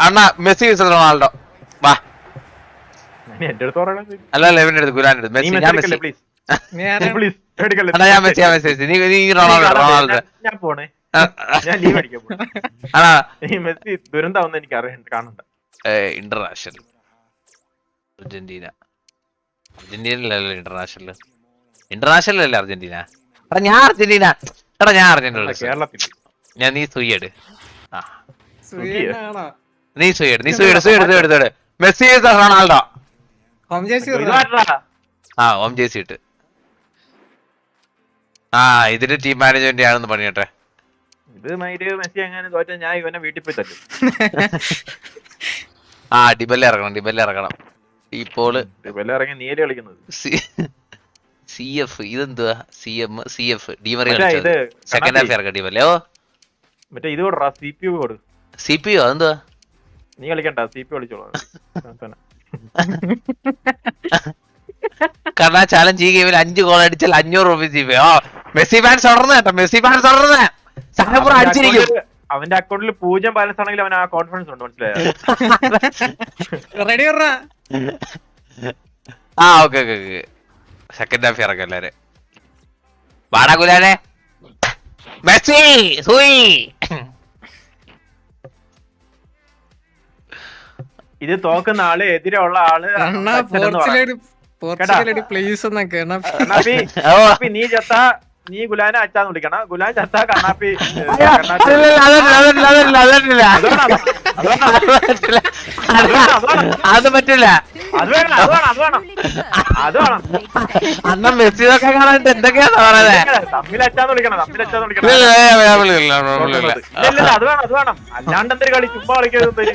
അണ്ണാ Messi Ronaldo. വാ. നീ എന്റെ അടുത്ത് പറയണത് അല്ല അല്ല ഇവന്റെ അടുത്ത് ഗുലാന്റെ അടുത്ത് മെസ്സി ഞാൻ മെസ്സി. പ്ലീസ് നീ പ്ലീസ് എടുക്കല്ലേ അണ്ണാ ഞാൻ മെസ്സി ഞാൻ മെസ്സി. നീ നീ റൊണാൾഡോ റൊണാൾഡോ. ഞാൻ- പോണേ. ഞാൻ ലീവ് അടിക്കാൻ പോണേ. അണ്ണാ. ഈ മെസ്സി ദുരന്താവുന്ന എനിക്ക് അറിയണ്ട കാണണ്ട. International Argentina. അർജന്റീനയിലല്ല ഇന്റർനാഷണൽ ഇന്റർനാഷണൽ അല്ലേ അർജന്റീന? എടാ ഞാൻ അർജന്റീന. എടാ ഞാൻ അർജന്റീന കേരളത്തിൽ ഞാൻ നീ സുയ്യട് ആ. സുഖിയനാണോ? നീ സുയ്യട് നീ സുയ്യട് സുയ്യട് സുയ്യട് സുയ്യട് Messi Ronaldo? Home jersey Ronaldo ആ ഓം ജേസി ഇട്ട്. ആ ഇതിന്റെ ടീം മാനേജ്മെന്റ് ആണെന്ന് പണിയട്ടെ ഇത് മൈര് മെസ്സി അങ്ങനെ തോറ്റ ഞാൻ ഇവനെ വീട്ടിൽ പോയി തല്ലും. ആ ഡിബല്ല ഇറങ്ങണം ഡിബല്ല ഇറങ്ങണം. ഇപ്പോൾ ഡിബല്ല ഇറങ്ങി നീൽ കളിക്കുന്നത്? സി എഫ് ഇതെന്തുവാ? C M C F Di Maria second half. ഇറക്കാം ഡിബല്ലേ. ഓ. മറ്റേ ഇത് കൊടുറാ സി പി യു കൊടു. സി പി യു അതെന്തുവാ? നീ കളിക്കണ്ട സി പി കളിച്ചോളാം. കാരണം ചാലഞ്ച് ഈ ഗെയിമിൽ അഞ്ച് ഗോൾ അടിച്ചാൽ അഞ്ഞൂറ് രൂപ ജി ഓ മെസ്സി ഫാൻസ് തുടർന്ന് കേട്ടോ മെസ്സി ഫാൻസ് അവന്റെ അടിച്ചിരിക്കും. അവന്റെ അക്കൗണ്ടിൽ പൂജ്യം ബാലൻസ് ആണെങ്കിൽ അവൻ ആ കോൺഫിഡൻസ് ഉണ്ട് മനസ്സിലായോ? റെഡി ആ okay okay okay second half ഇറക്കും എല്ലാരും വാടാ കുലാനെ മെസ്സി സൂയി. ഇത് തോക്കുന്ന ആൾ എതിരെയുള്ള ആൾ പ്ലേസ് എന്നൊക്കെ. നീ ചത്ത നീ ഗുലാനെ അച്ചാന്ന് വിളിക്കണം. ഗുലാൻ ചത്ത കണ്ണാപ്പി അത് പറ്റില്ല. അത് പറ്റില്ല അത് വേണം അത് വേണം അത് വേണം അത് വേണം അന്ന് കാണാൻ എന്തൊക്കെയാ പറയുന്നത് തമ്മിൽ അച്ചാന്ന് വിളിക്കണം തമ്മിൽ അച്ചാന്ന് ഇല്ല, വിളിക്കണം ഇല്ല, അത് വേണം അത് വേണം അല്ലാണ്ട് എന്തൊരു കളി ചുമ്മാ കളിക്കരുത് ഇല്ല,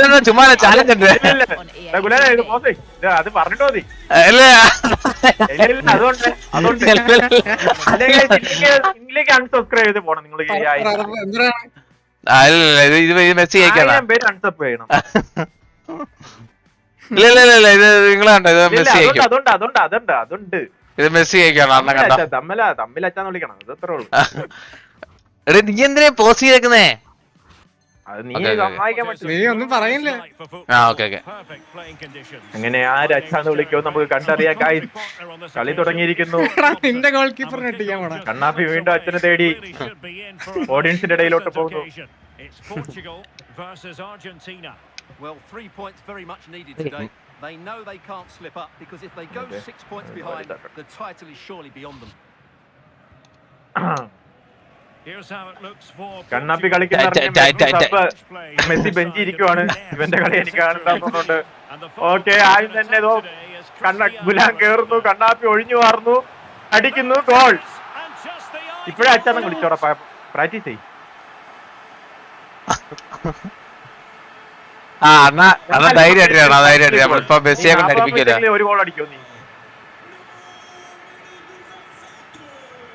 ഇല്ല, ചുമ്മാ ചാലഞ്ച് ഉണ്ട് ഇല്ല ഇല്ല ദാ ഗുലാനെ ഇത് പോസേ ഇത് അത് പറഞ്ഞിട്ടോ മതി ഇല്ല ഇല്ല ഇല്ല അതുകൊണ്ട് അൺസബ്സ്ക്രൈബ് ചെയ്ത് പോണം നിങ്ങൾ എന്തിനാണ് ഇല്ല, ഇല്ല, ഇല്ല ഇല്ല ഇല്ല, ഇല്ല ഇത് നിങ്ങൾ കണ്ടോ ഇത് ഇല്ല, മെസ്സി അതുണ്ട് ജയിക്കും. അതുണ്ട് അതുണ്ട് അതുണ്ട് അതുണ്ട്. ഇത് മെസ്സി ജയിക്കണം അണ്ണ കണ്ടോ. തമ്മില തമ്മിൽ അച്ചാന്ന് വിളിക്കണം അത്രേ ഉള്ളൂ. എടാ നീ എന്തിനാ പോസ്റ്റ് ചെയ്തേക്കുന്നേ? നീ ഒന്നും പറയില്ല ആ ഓക്കെ ഓക്കെ അങ്ങനെ നമുക്ക് കായ് കളി തുടങ്ങിയിരിക്കുന്നു. എടാ, നിന്റെ ഗോൾ കീപ്പറിനെ ഇട്ടിക്കാൻ പോണ കണ്ണാപ്പി വീണ്ടും അച്ഛനെ തേടി. ഓഡിയൻസിന്റെ ഇടയിലോട്ട് പോകുന്നു. Well, three points very much needed today. They know they can't slip up because if they go Okay. six points behind, the title is surely beyond them. കണ്ണാപ്പി കളിക്കുന്ന മെസ്സി ബെഞ്ചി ഇരിക്കുവാണ് ഇവന്റെ കളി എനിക്ക് കാണുന്നുണ്ട് ഓക്കെ ആദ്യം തന്നെ ഇതോ കണ്ണ ഗുലാൻ കേറുന്നു. കണ്ണാപ്പി ഒഴിഞ്ഞു മാറുന്നു അടിക്കുന്നു. ഗോൾ. ഇപ്പോഴേ അച്ഛനെ വിളിച്ചോടാ പ്രാക്ടീസ് ചെയ് ആ അണ്ണ അണ്ണ ധൈര്യമായിട്ട് ചെയ്യണം ധൈര്യമായിട്ട് നമ്മളിപ്പോ മെസ്സിയെ കൊണ്ട് അടിപ്പിക്കില്ല ഒരു ഗോൾ അടിക്കോ നീ?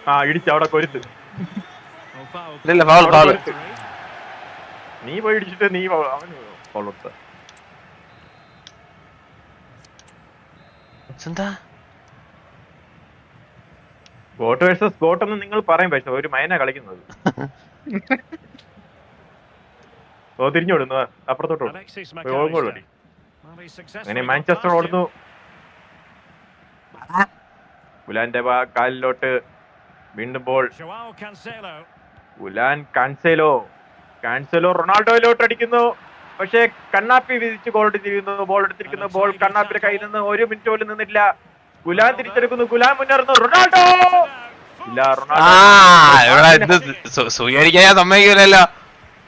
ആ ഇടിച്ചു അവിടെ കൊരുത്ത്. ഇല്ല ഫൗൾ ഫൗൾ നീ പോയി ഇടിച്ചിട്ട് നീ അവന് ഫൗൾ കൊടുത്ത. എന്താ ഗോട്ട് വേഴ്സസ് ഗോട്ട് എന്ന് നിങ്ങൾ പറയും പക്ഷെ ഒരു മൈന കളിക്കുന്നത്. ഓ തിരിഞ്ഞോടുന്നു അപ്പുറത്തോട്ട് ഓടും. ഗോൾ ഗോൾ അടി അങ്ങനെ മാഞ്ചസ്റ്റർ ഓടുന്നു. ഗുലാന്റെ കാലിലോട്ട് വീണ്ടും ബോൾ ഗുലാൻ കാൻസെലോ. കാൻസെലോ റൊണാൾഡോയിലോട്ട് അടിക്കുന്നു. പക്ഷേ കണ്ണാപ്പി വിധിച്ച് ഗോൾ ചെയ്യുന്നു ബോൾ എടുത്തിരിക്കുന്നു. ബോൾ കണ്ണാപ്പിന്റെ കയ്യിൽ നിന്ന് ഒരു മിനിറ്റ് പോലും നിന്നില്ല ഗുലാൻ തിരിച്ചെടുക്കുന്നു. ഗുലാൻ മുന്നേറുന്നു. റൊണാൾഡോ! ഇല്ല റൊണാൾഡോ സു- സൂര്യടിക്കാൻ ഞാൻ സമ്മതിക്കൂലല്ലോ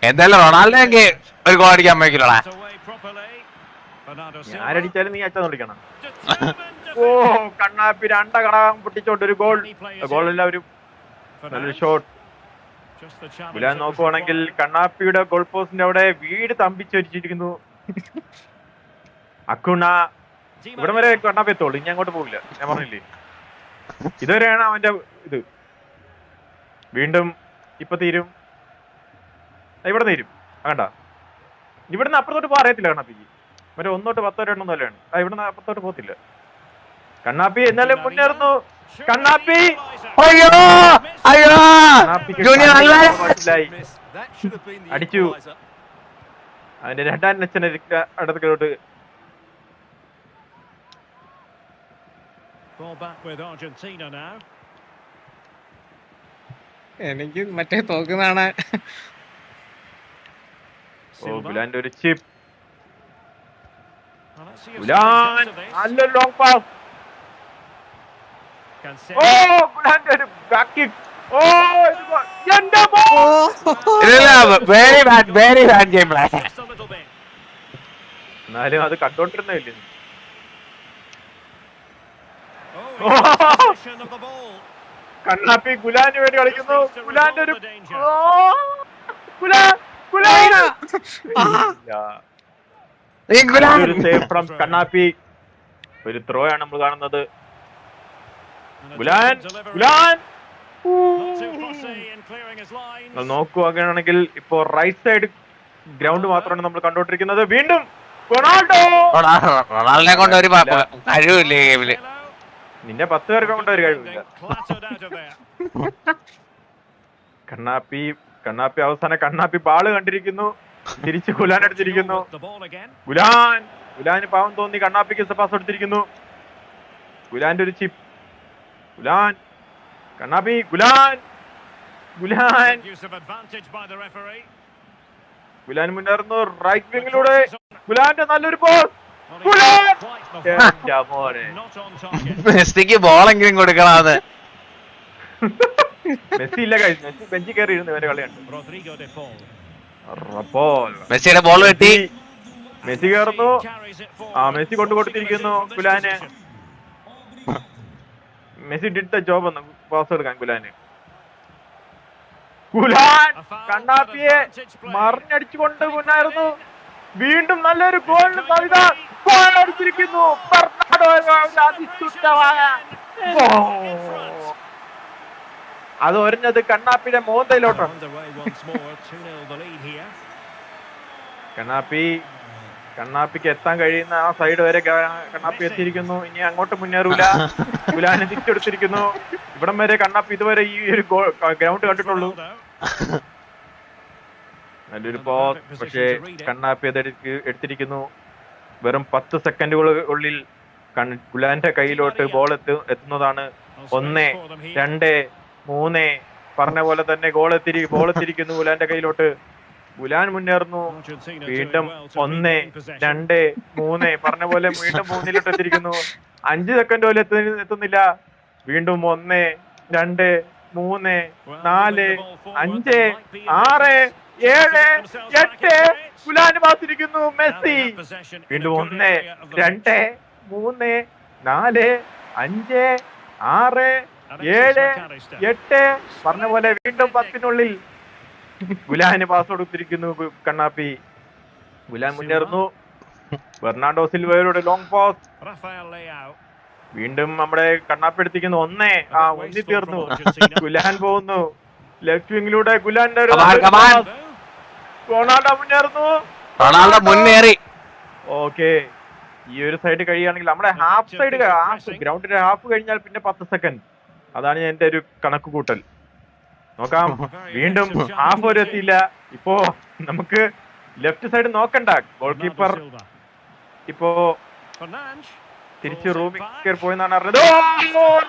എന്തായാലും റൊണാൾഡോ എങ്കിൽ ഒരു ഗോൾ അടിക്കാൻ സമ്മതിക്കില്ലടാ. ആരടിച്ചാലും നീ അച്ഛൻ വിളിക്കണം. ഓ കണ്ണാപ്പി രണ്ട കടകം പൊട്ടിച്ചോണ്ട് ഒരു ഗോൾ ഗോൾ ഒരു നല്ലൊരു ഷോട്ട് ഗുലാൻ നോക്കുവാണെങ്കിൽ കണ്ണാപ്പിയുടെ ഗോൾ പോസ്റ്റിന്റെ അവിടെ വീട് തമ്പിച്ചൊരിച്ചിരിക്കുന്നു അക്കുണ ഇവിടെ വരെ കണ്ണാപ്പി എത്തോളൂ ഇനി അങ്ങോട്ട് പോകില്ല ഞാൻ പറഞ്ഞില്ലേ? ഇതുവരെയാണ് അവന്റെ ഇത് വീണ്ടും ഇപ്പൊ തീരും. ഇവിടെ തീരും. വേണ്ട ഇവിടുന്ന് അപ്പുറത്തോട്ട് പോകാൻ അറിയത്തില്ല കണ്ണാപ്പിക്ക്. മറ്റേ ഒന്നോട്ട് പത്തോ രണ്ടോ നിലയാണ് ആ ഇവിടുന്ന് അപ്പുറത്തോട്ട് പോകത്തില്ല. കണ്ണാപ്പി എന്നാലും മുന്നേറുന്നു. കണ്ണാപ്പി! അയ്യോ! അയ്യോ ജൂനിയർ അടിച്ചു. അവന്റെ രണ്ടാം അച്ഛൻ അടുത്തോട്ട് എനിക്ക് മറ്റേ തോക്കുന്നതാണ്. ഓ ഗുലാന്റെ ഒരു ചിപ്പ് നല്ലൊരു ലോങ് പാസ് ഓ ഗുലാന്റെ ഒരു ബാക്കി very bad very bad game play Just a little bit. എന്നാലും അത് കണ്ടോണ്ടിരുന്നില്ലേ Oh. കണ്ണാപ്പി ഗുലാന് വേണ്ടി കളിക്കുന്നു. ഗുലാന്റെ ഒരു കണ്ണാപ്പി. ഒരു ത്രോ ആണ് നമ്മൾ കാണുന്നത്. ഗുലാൻ ഗുലാൻ. നോക്കുകയാണെങ്കിൽ ഇപ്പോ റൈറ്റ് സൈഡ് ഗ്രൗണ്ട് മാത്രമാണ് നമ്മൾ കണ്ടോണ്ടിരിക്കുന്നത് വീണ്ടും റൊണാൾഡോ! റൊണാൾഡോ കൊണ്ട് ഒരു കഴിവില്ലേ ഗെയിമിൽ. നിന്റെ പത്ത് പേർക്ക് കൊണ്ട് ഒരു കഴിവില്ല. കണ്ണാപ്പി കണ്ണാപ്പി അവസാന കണ്ണാപ്പി ബാൾ കണ്ടിരിക്കുന്നു. തിരിച്ച് ഗുലാൻ അടിച്ചിരിക്കുന്നു. ഗുലാൻ! ഗുലാന് പാവം തോന്നി കണ്ണാപ്പിക്ക് പാസ് എടുത്തിരിക്കുന്നു ഗുലാന്റെ ഒരു chip gulab! Kannappi gulab gulab Good use of advantage by the referee. Gulab മുന്നേറുന്നു. റൈറ്റ് വിങ്ങിലൂടെ ഗുലാന്റെ നല്ലൊരു ബോൾ. മെസ്സിക്ക് ബോളെങ്കിലും കൊടുക്കണമെന്ന് മെസ്സി ഇല്ല കഴിച്ചു മെസ്സി ബെഞ്ചിൽ കയറി ഇരുന്നു ഇവന്റെ കളിയാണ് മെസ്സിയുടെ ബോൾ കിട്ടി മെസ്സി കയറുന്നു. ആ മെസ്സി കൊണ്ടു കൊടുത്തിരിക്കുന്നു ഗുലാന്. മെസ്സി ഡിഡ് ദ ജോബ് എന്ന് പാസ് എടുക്കാൻ ഗുലാന് ഗുലാൻ കണ്ണാപ്പിയെ. മറിഞ്ഞടിച്ചുകൊണ്ട് മുന്നായിരുന്നു വീണ്ടും നല്ലൊരു ഗോളിന് കവിത ഗോൾ അടിച്ചിരിക്കുന്നു. അത് ഒരഞ്ഞത് കണ്ണാപ്പിയുടെ മോന്തയിലോട്ടാണ് Underway once more. 2-0 the lead here. കണ്ണാപ്പി കണ്ണാപ്പിക്ക് എത്താൻ കഴിയുന്ന ആ സൈഡ് വരെ കണ്ണാപ്പി എത്തിയിരിക്കുന്നു. ഇനി അങ്ങോട്ട് മുന്നേറൂല. ഗുലാനെ തിരിച്ചെടുത്തിരിക്കുന്നു. ഇവിടം വരെ കണ്ണാപ്പി ഇതുവരെ ഈ ഒരു ഗ്രൗണ്ട് കണ്ടിട്ടുള്ളൂ. നല്ലൊരു പോസ് പക്ഷേ കണ്ണാപ്പി അത് എടുത്തിരിക്കുന്നു. വെറും പത്ത് സെക്കൻഡുകൾ ഉള്ളിൽ ഗുലാന്റെ കയ്യിലോട്ട് ബോൾ എത്തു എത്തുന്നതാണ്. ഒന്ന് രണ്ട് മൂന്ന്. പറഞ്ഞ പോലെ തന്നെ ഗോൾ എത്തിരി ബോൾ എത്തിരിക്കുന്നു ഗുലാന്റെ കയ്യിലോട്ട്. ഗുലാൻ മുന്നേറുന്നു. വീണ്ടും ഒന്ന് രണ്ട് മൂന്ന് പറഞ്ഞ പോലെ വീണ്ടും മൂന്നിലിട്ടെത്തിയിരിക്കുന്നു അഞ്ച് സെക്കൻഡ് പോലെ എത്തുന്നില്ല. വീണ്ടും ഒന്ന് രണ്ട് മൂന്ന് നാല് അഞ്ച് ആറ് ഏഴ് എട്ട്. ഗുലാന് പാസിരിക്കുന്നു മെസ്സി. വീണ്ടും ഒന്ന് രണ്ട് മൂന്ന് നാല് അഞ്ച് ആറ് ഏഴ് എട്ട്. പറഞ്ഞ പോലെ വീണ്ടും പത്തിനുള്ളിൽ ഗുലാന് പാസ് കൊടുത്തിരിക്കുന്നു കണ്ണാപ്പി. ഗുലാൻ മുന്നേറുന്നു. ബെർണാണ്ടോ സിൽവയുടെ ലോങ് പാസ് വീണ്ടും നമ്മുടെ കണ്ണാപ്പി എടുത്തിരിക്കുന്നു. ഒന്നേ. ആ ഒന്നി തീർന്നു. ഗുലാൻ പോകുന്നു. ലെഫ്റ്റ് വിങ്ങിലൂടെ ഗുലാന്റെ ഒരു. റൊണാൾഡോ മുന്നേറുന്നു. റൊണാൾഡോ മുന്നേറി. ഓക്കെ. ഈ ഒരു സൈഡ് കഴിയുകയാണെങ്കിൽ നമ്മുടെ ഹാഫ് സൈഡ് ഹാഫ് ഗ്രൗണ്ടിന്റെ ഹാഫ് കഴിഞ്ഞാൽ പിന്നെ പത്ത് സെക്കൻഡ് അതാണ് എന്റെ ഒരു കണക്ക് കൂട്ടൽ നോക്കാം. വീണ്ടും ഹാഫ് വരെ എത്തിയില്ല ഇപ്പോ നമുക്ക് ലെഫ്റ്റ് സൈഡ് നോക്കണ്ട. Goal keeper. ഇപ്പോ. തിരിച്ച് റൂമിക്കർ പോയെന്നാണ് അറിഞ്ഞത്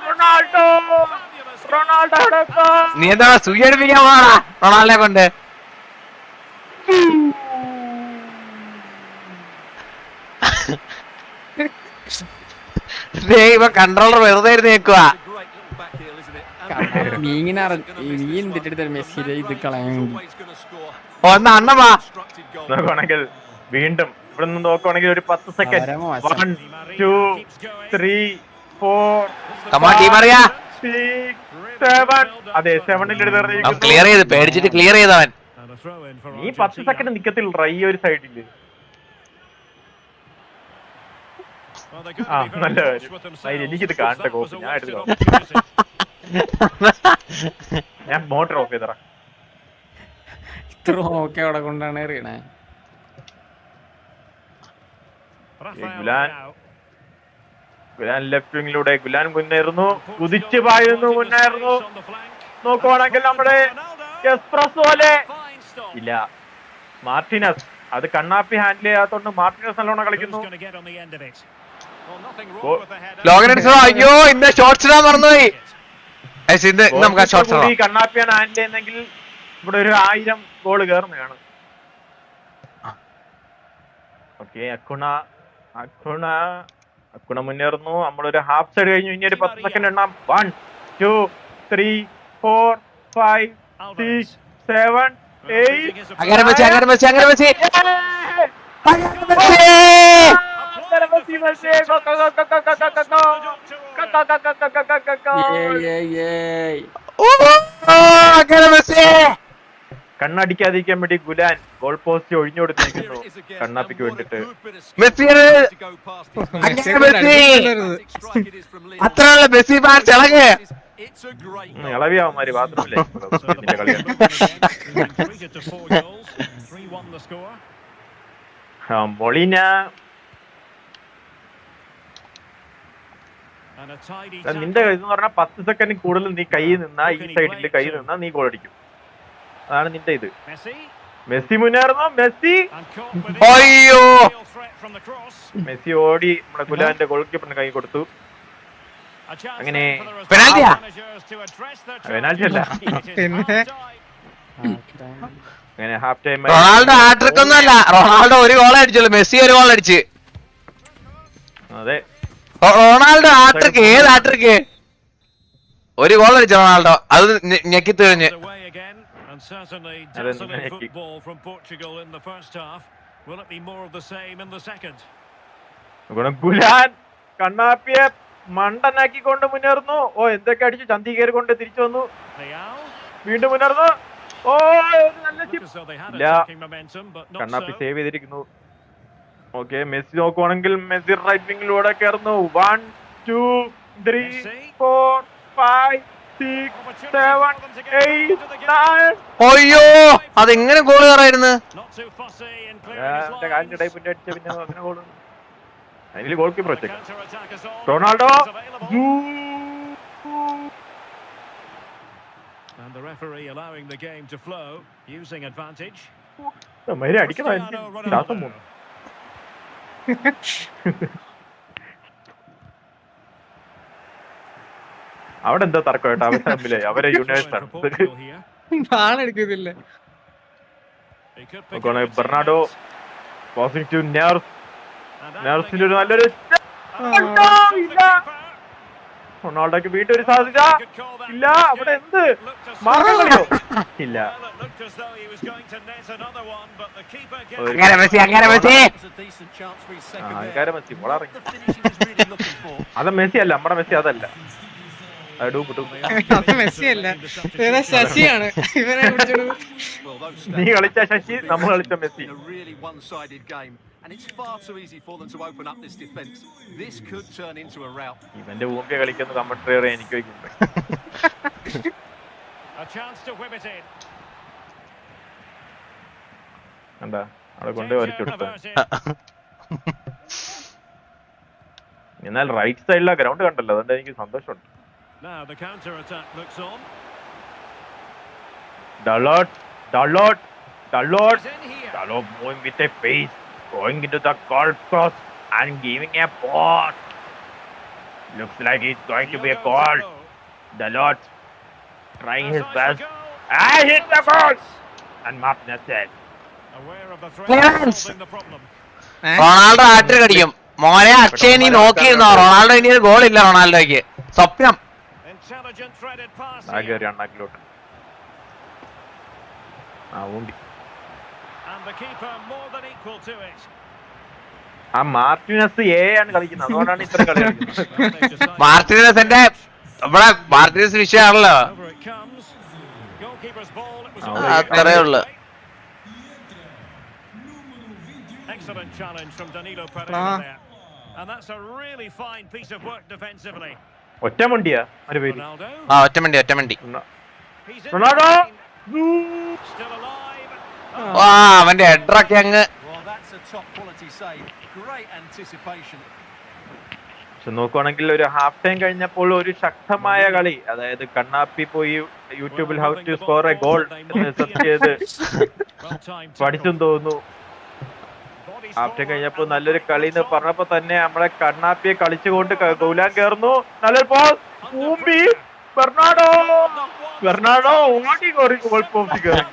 റൊണാൾഡോ! റൊണാൾഡോ നീ എന്താ സൂചിപ്പിക്കാൻ പോണാ? റൊണാൾഡിനെ കൊണ്ട്. ഇവ ഇപ്പൊ കൺട്രോളർ വെറുതെ ഇരുന്ന് നിൽക്കുക It's a great little back heel, isn't നോക്കുവാണെങ്കിൽ വീണ്ടും? ഇവിടെ നിന്ന് നോക്കുവാണെങ്കിൽ ഒരു പത്ത് സെക്കൻഡ്. ടീം അറിയാ. ക്ലിയർ ചെയ്ത് പേടിച്ചിട്ട് ക്ലിയർ ചെയ്തവൻ നീ പത്ത് സെക്കൻഡ് നിക്കത്തിൽ റൈ ഒരു സൈഡിൽ ആ നല്ല എനിക്കിത് കാണട്ടെ കോപ്പ്. ഞാൻ എടുത്തു ഞാൻ മോട്ടർ ഓഫ് ചെയ്തറ ഇത്ര ഓക്കെ അവിടെ കൊണ്ടാണ് എറിയണേ ഗുലാൻ. ഗുലാൻ ലെഫ്റ്റ് വിങ്ങിലൂടെ ഗുലാൻ മുന്നേറുന്നു. കുതിച്ചു പായുന്നു മുന്നേറുന്നു. നോക്കുവാണെങ്കിൽ നമ്മുടെ എക്സ്പ്രസ് പോലെ. ഇല്ല. മാർട്ടിനസ്. അത് കണ്ണാപ്പി ഹാൻഡിൽ ചെയ്യാത്തോണ്ട് മാർട്ടിനസ് നല്ലോണം കളിക്കുന്നു. ലോകൻ അടിച്ചോ അയ്യോ ഇന്ന് ഷോർട്സ് ഇടാൻ മറന്നുപോയി. ഇന്ന് നമുക്ക് ആ ഷോട്ട് ഇടാം. കണ്ണാപ്പിയാണ് ചെയ്യുന്നെങ്കിൽ ഇവിടെ ഒരു ആയിരം ഗോൾ കയറുന്നതാണ്. ഓക്കെ അക്കുണ അക്കുണ അക്കുണ മുന്നേറുന്നു. നമ്മളൊരു ഹാഫ് സൈഡ് കഴിഞ്ഞു. ഇനി ഒരു പത്ത് second എണ്ണാം. One two three four five. Six seven eight his അങ്ങനെ വെച്ച് അങ്ങനെ വെച്ച് അങ്ങനെ വെച്ച് അങ്ങനെ വെച്ച് ഓ, കണ്ണടിക്കാതിരിക്കാൻ വേണ്ടി ഗുലാൻ ഗോൾ പോസ്റ്റ് ഒഴിഞ്ഞു കൊടുത്തിരിക്കുന്നു കണ്ണാപ്പിക്ക് വേണ്ടിട്ട്. അങ്ങനെ. അത്രയുള്ള മെസ്സി ഫാൻ ചളങ്ങ് It's a great um, goal. ഇളവിയാവന്മാര് ബാത്റൂമിലെ ഇതിന്റെ കളിയാണ് again, being treated to four goals. 3-1 the score. ആ, മൊളിന And a tidy എടാ, നിന്റെ. ഇതെന്ന് പറഞ്ഞാൽ പത്ത് സെക്കൻഡ് കൂടുതൽ നീ കൈ നിന്നാ ഈ സൈഡിൽ കൈ നിന്നാ നീ ഗോൾ അടിക്കും. അതാണ് നിന്റെ ഇത്. മെസ്സി. മുന്നേറുന്നു മെസ്സി? അയ്യോ. മെസ്സി ഓടി നമ്മുടെ ഗുലാന്റെ ഗോൾ കീപ്പറിന് കൈ കൊടുത്തു. അങ്ങനെ പെനാൽറ്റി അല്ല. പിന്നെ? അങ്ങനെ ഹാഫ് ടൈം റൊണാൾഡോ ഹാട്രിക് ഒന്നല്ല റൊണാൾഡോ ഒരു ഗോൾ അടിച്ചുള്ളൂ മെസ്സി ഒരു ഗോൾ അടിച്ച്. അതെ. റൊണാൾഡോ ആട്രിക്ക് ഏത് ആട്രിക്ക് ഒരു ഗോൾ അടിച്ച റൊണാൾഡോ. അത് ഞെക്കി തെളിഞ്ഞ്. കണ്ണാപ്പിയെ മണ്ടനാക്കി കൊണ്ട് മുന്നേറുന്നു. ഓ എന്തൊക്കെ അടിച്ചു ചന്തി കയറി കൊണ്ട് തിരിച്ചു വന്നു. വീണ്ടും മുന്നേറുന്നു. ഓ നല്ല കണ്ണാപ്പി സേവ് ചെയ്തിരിക്കുന്നു. ഓക്കെ മെസ്സി നോക്കുവാണെങ്കിൽ മെസ്സി റൈറ്റ് വിങ്ങിലൂടെ കയറുന്നു. One two three four five അയ്യോ അതെങ്ങനെ ഗോൾ കയറായിരുന്നു? Goal keeper Ronaldo? അടിക്കണം അവിടെ എന്താ തർക്കം കേട്ടോ അവർ തമ്മിലെ അവരെ യൂണിവേഴ്സ് എടുക്കുന്നില്ല. ബെർണാഡോ പോസിംഗ് ടു നേഴ്സ് ഒരു നല്ലൊരു റൊണാൾഡോക്ക് വീണ്ടും ഒരു സാധ്യത. ഇല്ല അവിടെ എന്ത്? മാർഗങ്ങളിയോ ഇല്ല. മെസ്സി വളറിങ് അത് മെസ്സി അല്ല നമ്മുടെ മെസ്സി അതല്ല. നീ കളിച്ച ശശി നമ്മൾ കളിച്ച മെസ്സി. ഇവന്റെ ഊമ്പിയ കളിക്കുന്ന കമന്ററി എനിക്ക് വയ്ക്കുന്നുണ്ട്. കണ്ടാ? അവിടെ കൊണ്ട് വലിച്ചെടുത്ത എന്നാൽ റൈറ്റ് സൈഡിലാ ഗ്രൗണ്ട് കണ്ടല്ലോ. അതുകൊണ്ട് എനിക്ക് സന്തോഷമുണ്ട്. Dalot Dalot Dalot Dalot move with a pace going into the golf course and giving a pot. Looks like it's going to be a call. The Lord trying his best. I hit the ball! And Martinez said. Ronaldo hattrick അടിക്കും മോനെ അക്ഷയ നീ നോക്കിയിരുന്നോ Ronaldo ഇനി ഒരു ഗോളില്ല റൊണാൾഡോയ്ക്ക് സ്വപ്നം ആ ഊണ്ടി ആ Martinez A ആണ് കളിക്കുന്നത് അതുകൊണ്ടാണ് ഇത്ര കളി decided- മാർട്ടിനസിന്റെ ഇവിടെ മാർട്ടിനസ് വിഷയമാണല്ലോ അത്രേ ഉള്ളു. Excellent challenge from Danilo ആ. Pereira there. And that's a really fine piece of work defensively. ഒറ്റ മണ്ടിയാ ഒരു പേര്. ആ ഒറ്റമണ്ടി ഒറ്റമണ്ടി റൊണാൾഡോ. Still alive. ആ അവന്റെ ഹെഡറൊക്കെ അങ്ങ്. പക്ഷെ നോക്കുവാണെങ്കിൽ ഒരു ഹാഫ് ടൈം കഴിഞ്ഞപ്പോൾ ഒരു ശക്തമായ കളി. അതായത് കണ്ണാപ്പി പോയി യൂട്യൂബിൽ how to score a goal എന്ന് സെർച്ച് ചെയ്ത് പഠിച്ചും തോന്നുന്നു. ഹാഫ് ടൈം കഴിഞ്ഞപ്പോൾ നല്ലൊരു കളി എന്ന് പറഞ്ഞപ്പോ തന്നെ നമ്മളെ കണ്ണാപ്പിയെ കളിച്ചുകൊണ്ട് ഗൗലാൻ കയറുന്നു. നല്ലൊരു ബോൾ ഊമ്പി. ബെർണാഡോ. ബെർണാഡോ ഓടി കോറി ഗോൾ പോസ്റ്റ് കയറി.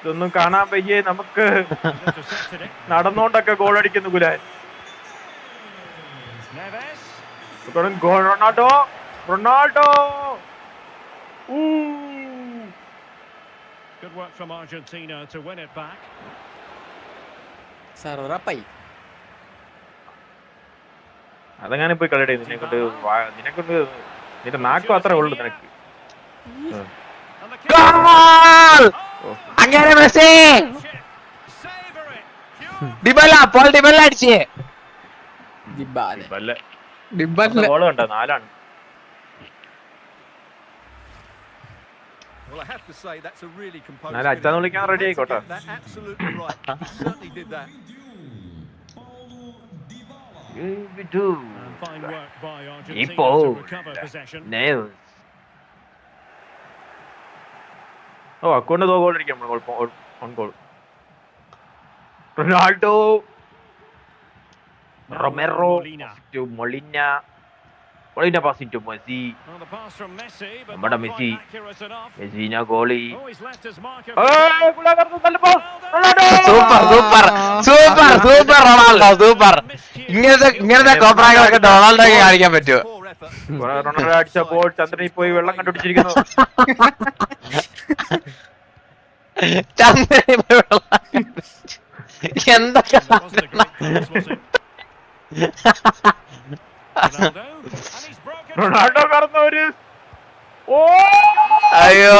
ഇതൊന്നും കാണാൻ വയ്യേ നമുക്ക് നടന്നോണ്ടൊക്കെ ഗോൾ അടിക്കുന്നു ഗുലാൻ. Goal Ronaldo Ronaldo. അതെങ്ങനെ Good work from Argentina to win it back. സർവറപ്പായി അതങ്ങനെ പോയി കളിയുടെ നിന്നെ കൊണ്ട് നിന്നെ കൊണ്ട് നിന്റെ നാക്കും അത്രേ ഉള്ളു നിനക്ക്. And the kick. ഗോൾ ഓ. അങ്ങനെ Messi Savor it. Pure Dybala Paul Dybala അടിച്ചേ ദിബാലെ വല്ല ഡിബാലെ ഗോൾ കണ്ടോ നാലാണ് Well, I have to say that's a really composed. എന്നാലും അച്ഛാന്ന് finish. വിളിക്കാൻ ready He ആയിക്കോട്ടെ. did that absolutely right. He certainly did that. And fine work by Argentina Ipo. to recover possession. ഓ അക്കൗണ്ട് തോ goal അടിക്കാം own goal Ronaldo Romero. To Molina Molina pass to Messi നമ്മുടെ Messi. മെസ്സിന ഗോളി Oh, super super super super Ronaldo super ഇങ്ങനത്തെ ഇങ്ങനത്തെ കോപ്രായങ്ങളൊക്കെ ഡൊണാൾഡോയ്ക്ക് കാണിക്കാൻ പറ്റുമോ റൊണാൾഡോ അടിച്ച ബോൾ ചന്ദ്രനിൽ പോയി വെള്ളം കണ്ടുപിടിച്ചിരിക്കുന്നു Damn it, we're alive! എന്തൊക്കെ റൊണാൾഡോ കടന്നവര് അയ്യോ.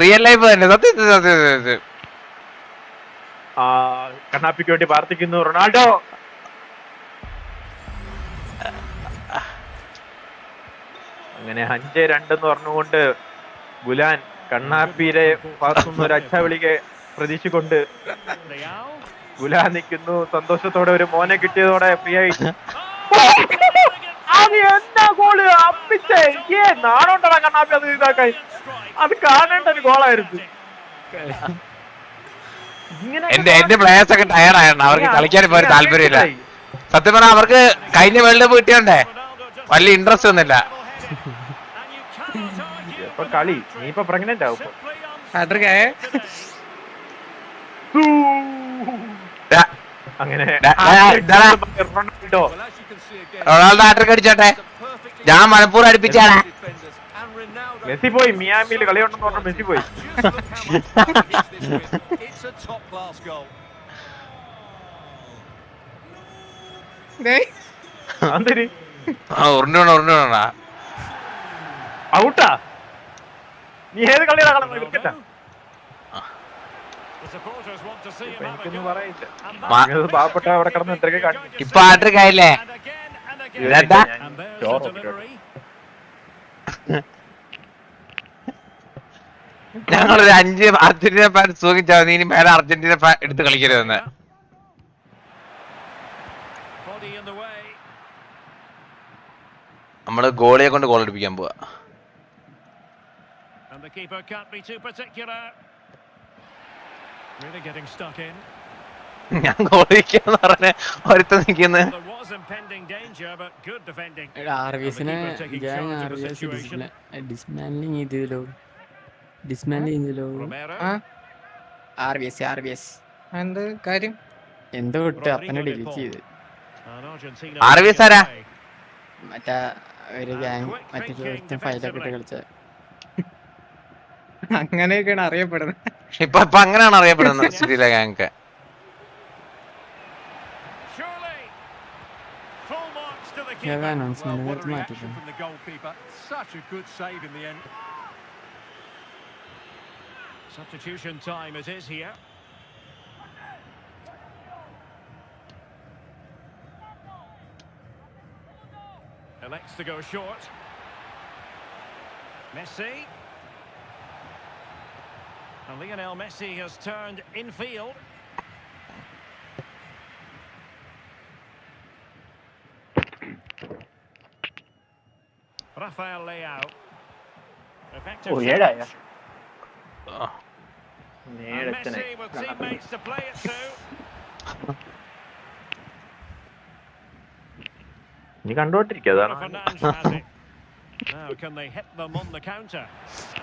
റിയൽ ലൈഫ് തന്നെ സത്യം സത്യം സത്യം സത്യം. കണ്ണാപ്പിക്ക് വേണ്ടി പ്രാർത്ഥിക്കുന്നു. റൊണാൾഡോ! അങ്ങനെ അഞ്ച് രണ്ടെന്ന് പറഞ്ഞുകൊണ്ട് ഗുലാൻ കണ്ണാപ്പീരെ ഭാഗത്തുനിന്ന് ഒരു അച്ഛ വിളിക്ക് പ്രതീക്ഷിക്കൊണ്ട് ഗുലാൻ നിൽക്കുന്നു. സന്തോഷത്തോടെ ഒരു മോനെ കിട്ടിയതോടെ Oh, അത് എന്താ ഗോൾ? അപ്പിച്ചേ ഏ നാണോണ്ടടാ കണ്ണാപ്പി അത് ഇതാക്കാൻ. അത് കാണേണ്ട ഒരു ഗോളായിരുന്നു. എന്റെ എന്റെ പ്ലേയേഴ്സ് ഒക്കെ ടയർഡായിരുന്നു അവർക്ക് കളിക്കാൻ ഇപ്പൊ ഒരു താല്പര്യമില്ല. സത്യം പറഞ്ഞാൽ അവർക്ക് കഴിഞ്ഞ വേൾഡ് കപ്പ് കിട്ടിയോണ്ടേ? വലിയ ഇൻട്രസ്റ്റ് ഒന്നുമില്ല. ഇപ്പൊ കളി നീ ഇപ്പൊ പ്രഗ്നന്റ് ആവും അങ്ങനെ. റൊണാൾഡോ ഹാട്രിക് അടിച്ചോട്ടെ ഞാൻ മനപ്പൂർവം അടുപ്പിച്ചാണ് മെസ്സി പോയി മിയാമിയിൽ കളിയുണ്ടെന്ന് പറഞ്ഞ മെസ്സി പോയി Just look ഔട്ടാ. നീ ഏത് നിങ്ങൾ പാവപ്പെട്ട അവിടെ കിടന്ന് ഇപ്പൊ ആയില്ലേ അഞ്ച് അർജന്റീന ഫാൻ സൂചിച്ചാൽ നീ ഇനി മേലെ അർജന്റീന ഫാൻ എടുത്ത് കളിക്കരുതെന്ന്. നമ്മൾ ഗോളിയെ കൊണ്ട് ഗോൾ അടിപ്പിക്കാൻ പോവാ. And the keeper can't be too particular. Really getting stuck in. ഞാൻ ഗോൾ പറഞ്ഞ ഒരുത്ത നിൽക്കുന്ന There was impending danger, but good defending. R B എസിനെ And the keeper taking ഞാൻ charge ആർ of എസ് situation. ചെയ്തല്ലോ ഡിസ്മാൻഡിങ് ചെയ്തല്ലോ Romero. ആ R B S R B S എന്ത് കാര്യം എന്തോ ഇട്ട് അപ്പനെ ഡിലീറ്റ് ചെയ്ത് And Argentina ആർവിഎസ് leading ആരാ? മറ്റേ ഒരു Ah, ഗ്യാങ് മറ്റേ ഫൈലൊക്കെ ഫയലൊക്കെ ഇട്ട്. കളിച്ച അങ്ങനെയൊക്കെയാണ് അറിയപ്പെടുന്നത് ഇപ്പൊ ഇപ്പൊ അങ്ങനെയാണ് അറിയപ്പെടുന്നത് സ്ഥിതിയിലെ ഞങ്ങൾക്ക് Surely. Full marks to the Yeah, keeper. that announcement, Well, what that's a my reaction opinion. from the goalkeeper. Such a good save in the end. Substitution time it is here. Elects to go short. Messi. And Lionel Messi has turned infield. Rafael Leao. Effective oh, yeah, yeah. Oh. Messi with teammates to play it to. നീ കണ്ടോട്ടിരിക്കാതാണ് Now can they hit them on the counter?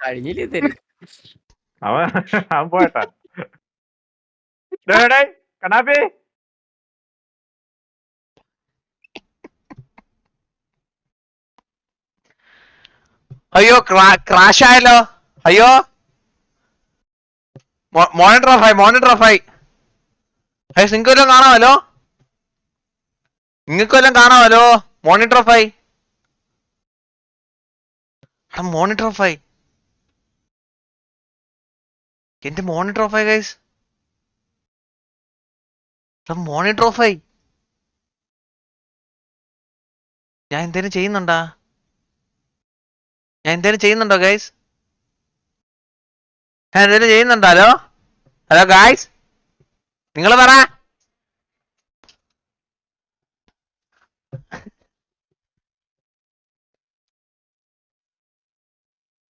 കഴിഞ്ഞില്ലേ തരും അവൻ പോയട്ടാ അയ്യോ crash ആയല്ലോ അയ്യോ. Monitor off ആയി monitor off ആയി അയ്യോ നിങ്ങൾക്ക് വല്ലതും കാണാമല്ലോ? നിങ്ങൾക്ക് വല്ലതും കാണാമല്ലോ? മോണിറ്റർ ഓഫ് ആയി മോണിറ്റർ ഓഫ് ആയി എന്റെ മോണിറ്റർ ട്രോഫായി ഗൈസ് മോണിറ്റർ ട്രോഫായി ഞാൻ എന്തേലും ചെയ്യുന്നുണ്ടാ? ഞാൻ എന്തേലും ചെയ്യുന്നുണ്ടോ ഗൈസ് ഞാൻ എന്തേലും ചെയ്യുന്നുണ്ടോ? ഹലോ ഹലോ ഗൈസ് നിങ്ങൾ പറ.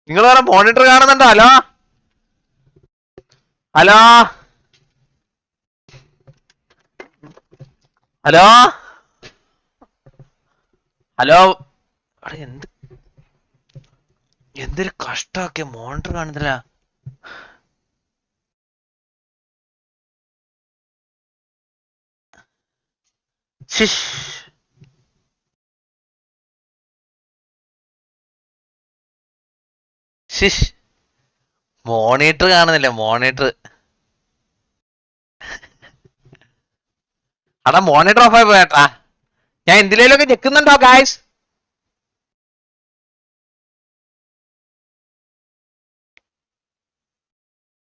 നിങ്ങൾ പറ മോണിറ്റർ കാണുന്നുണ്ടോ? ഹലോ ഹലോ ഹലോ ഹലോ എന്ത് എന്തൊരു കഷ്ടമൊക്കെ മോണ്ടർ കാണുന്നില്ല ശിഷ്. ശിഷ്. മോണിറ്റർ കാണുന്നില്ല മോണിറ്റർ. അടാ മോണിറ്റർ ഓഫ് ആയി പോയേട്ടാ ഞാൻ എന്തിലേലൊക്കെ ഞെക്കുന്നുണ്ടോ ഗായ്സ്